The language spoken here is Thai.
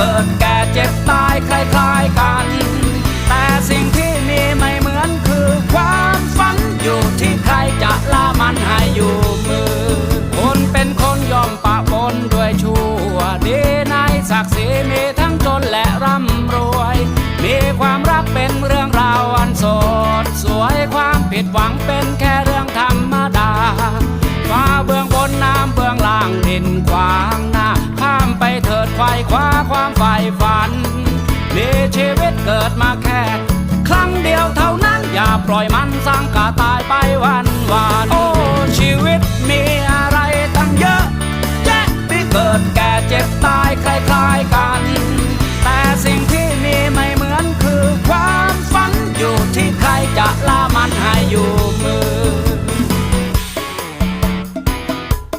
เกิดแก่เจ็บตายคล้ายๆกัน แต่สิ่งที่มีไม่เหมือนคือความฝันอยู่ที่ใครจะละมันให้อยู่มือ คนเป็นคนยอมปะปนด้วยชั่วดีในศักดิ์ศรีมีทั้งจนและร่ำรวย มีความรักเป็นเรื่องราวอันสดสวยความผิดหวังเป็นแค่เรื่องธรรมดาฟ้าเบื้องบนน้ำเบื้องล่างดินขวาง ไฟคว้าความใฝ่ฝัน มีชีวิตเกิดมาแค่ ครั้งเดียวเท่านั้นอย่าปล่อยมันสร้างกาตายไปวันวานโอ้ชีวิตมีอะไรตั้งเยอะแยะที่เกิดแก่เจ็บต